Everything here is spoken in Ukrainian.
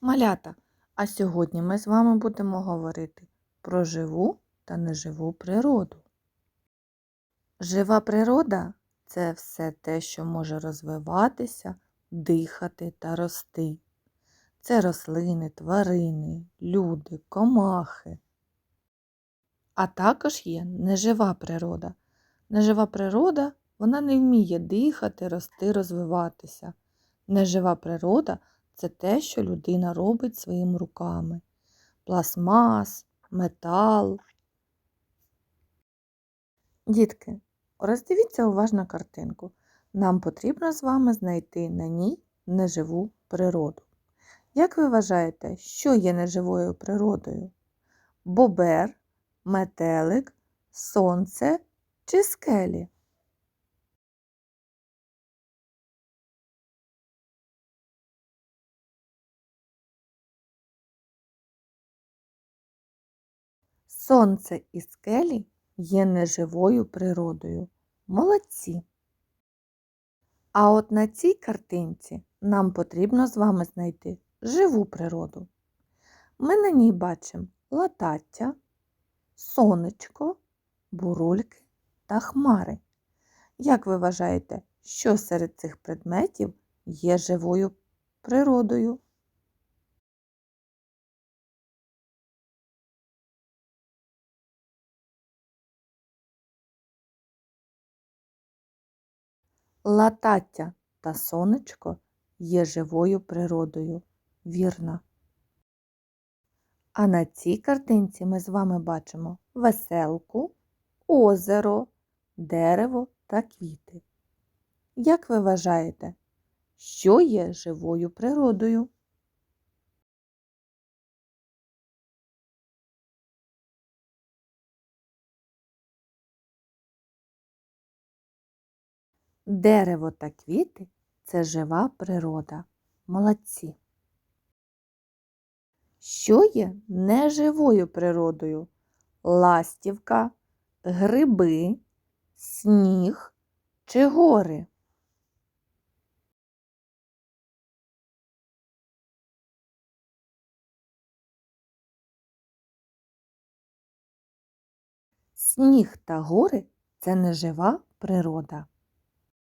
Малята, а сьогодні ми з вами будемо говорити про живу та неживу природу. Жива природа це все те, що може розвиватися, дихати та рости. Це рослини, тварини, люди, комахи. А також є нежива природа. Нежива природа вона не вміє дихати, рости, розвиватися. Нежива природа це те, що людина робить своїми руками. Пластмас, метал. Дітки, роздивіться уважно картинку. Нам потрібно з вами знайти на ній неживу природу. Як ви вважаєте, що є неживою природою? Бобер, метелик, сонце чи скелі? Сонце і скелі є неживою природою. Молодці. А от на цій картинці нам потрібно з вами знайти живу природу. Ми на ній бачимо латаття, сонечко, бурульки та хмари. Як ви вважаєте, що серед цих предметів є живою природою? Латаття та сонечко є живою природою. Вірно. А на цій картинці ми з вами бачимо веселку, озеро, дерево та квіти. Як ви вважаєте, що є живою природою? Дерево та квіти це жива природа. Молодці. Що є неживою природою? Ластівка, гриби, сніг чи гори? Сніг та гори це нежива природа.